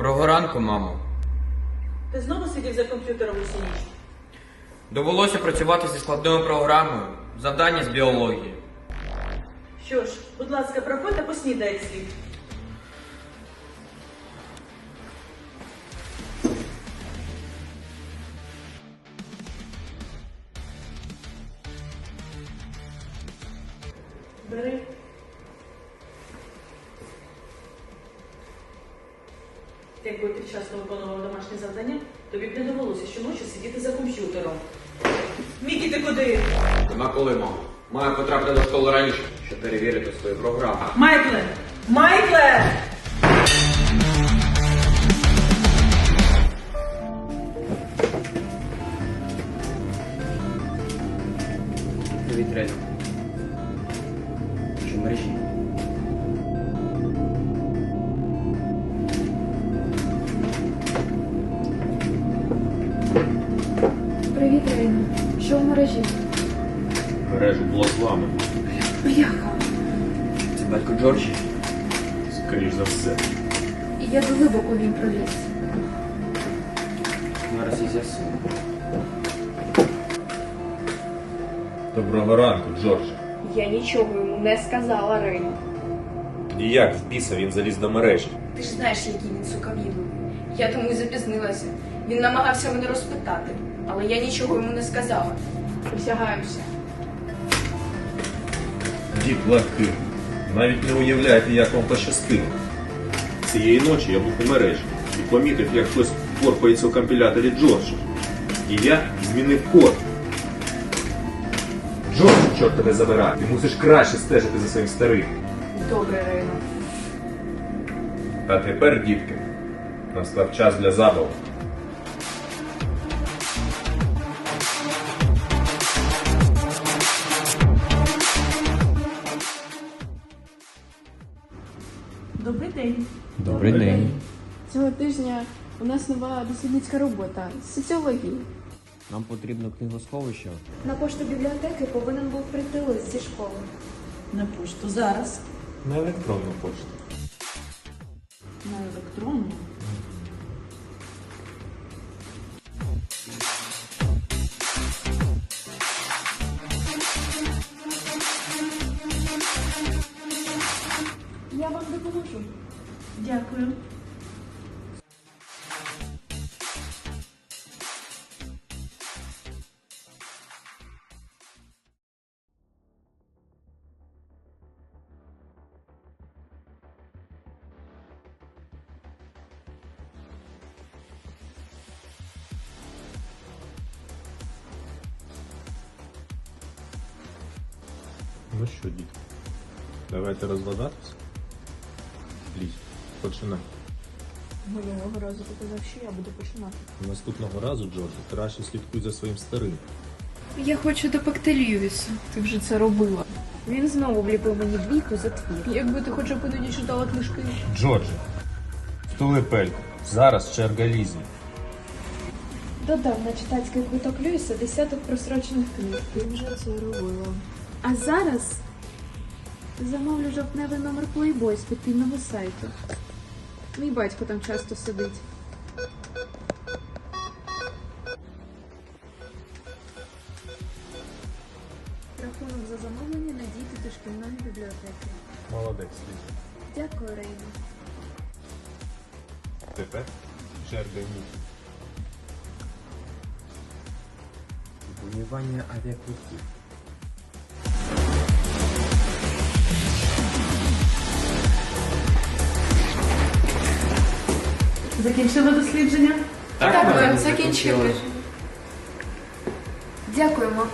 Доброго ранку, мамо. Ти знову сидів за комп'ютером усю ніч? Довелося працювати зі складною програмою. Завдання з біології. Що ж, будь ласка, проходь та поснідай слід. Бери. Якби ти вчасно виконував домашнє завдання, тобі б не довелося щоночі сидіти за комп'ютером. Мікі, ти куди? Нема коли, мамо. Маю потрапити до школи раніше, щоб перевірити свою програму. Майкле! Майкле! Привіт. Рейна. Що в мережі? Мережу було зламано, Бляха. Це батько Джорджі. скоріш за все. І я глибоко він проліз. Зараз і з'ясую. Доброго ранку, Джордж. Я нічого йому не сказала Рейну. Тоді як в біса він заліз до мережі? Ти ж знаєш, який він сукавідний. Я тому й запізнилася. Він намагався мене розпитати, але я нічого йому не сказала. Присягаюся. Дід легкий. Навіть не уявляєте, як вам пощастило. Цієї ночі я був у мережі і помітив, як хтось порпається у компіляторі Джорджа. І я змінив код. Джордж, чорт тебе забирай, ти мусиш краще стежити за своїм старим. Добре, Рейно. А тепер, дітки, настав час для забаву. Добрий день. Добрий день. Цього тижня у нас нова дослідницька робота з соціології. Нам потрібно книгосховище. На пошту бібліотеки повинен був прийти лист зі школи. На пошту зараз. На електронну пошту. На електронну. Допоможу. Дякую. Ну що, дітки, давайте розгладатися. Лізь, починай. Минулого разу ти казав, що я буду починати. Наступного разу, Джордж, краще слідкуй за своїм старим. Я хочу допекти Льюіса. Ти вже це робила. Він знову вліпив мені двійку за твір. Якби ти хоча б іноді читала книжки. Джордже, втули пельку. Зараз черга Лізі. Додав на читацький квиток Люїса десяток просрочених книг. Ти вже це робила. А зараз замовлю жовтневий номер Playboy з підпільного сайту. Мій батько там часто сидить. Рахунок за замовлення надійти до шкільної бібліотеки. Молодець, Лізі. Дякую, Рейна. Тепер Нікі. Бронювання авіаквитків. Закінчили дослідження? Дякую, закінчили. Дякуємо.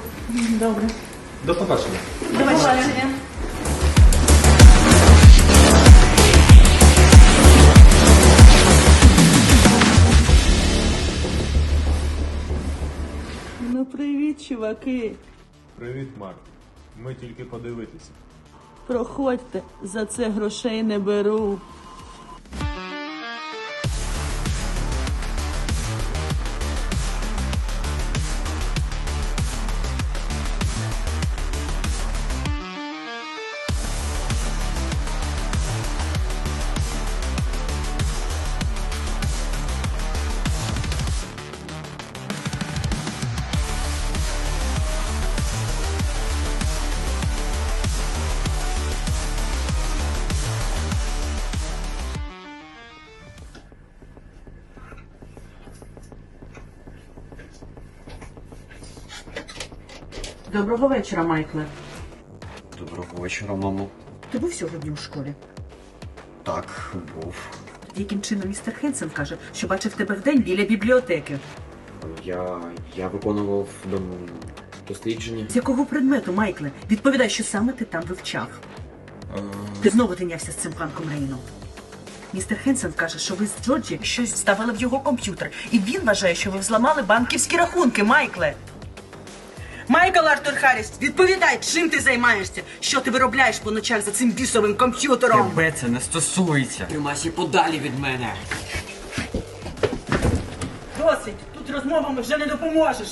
Добре. До побачення. До побачення. Ну привіт, чуваки. Привіт, Марк. Ми тільки подивитися. Проходьте, за це грошей не беру. Доброго вечора, Майкле. Доброго вечора, мамо. Ти був сьогодні у школі? Так, був. Яким чином містер Хенсен каже, що бачив тебе вдень біля бібліотеки? Я. я виконував дом... дослідження. З якого предмету, Майкле? Відповідай, що саме ти там вивчав. Е, Ти знову тинявся з цим панком Рейном. Містер Хенсен каже, що ви з Джорджі щось вставили в його комп'ютер, і він вважає, що ви взламали банківські рахунки, Майкле. Майкл Артур Харріс, відповідай, чим ти займаєшся? Що ти виробляєш по ночах за цим бісовим комп'ютером? Тебе це не стосується. Тримайся подалі від мене. Досить, тут розмовами вже не допоможеш.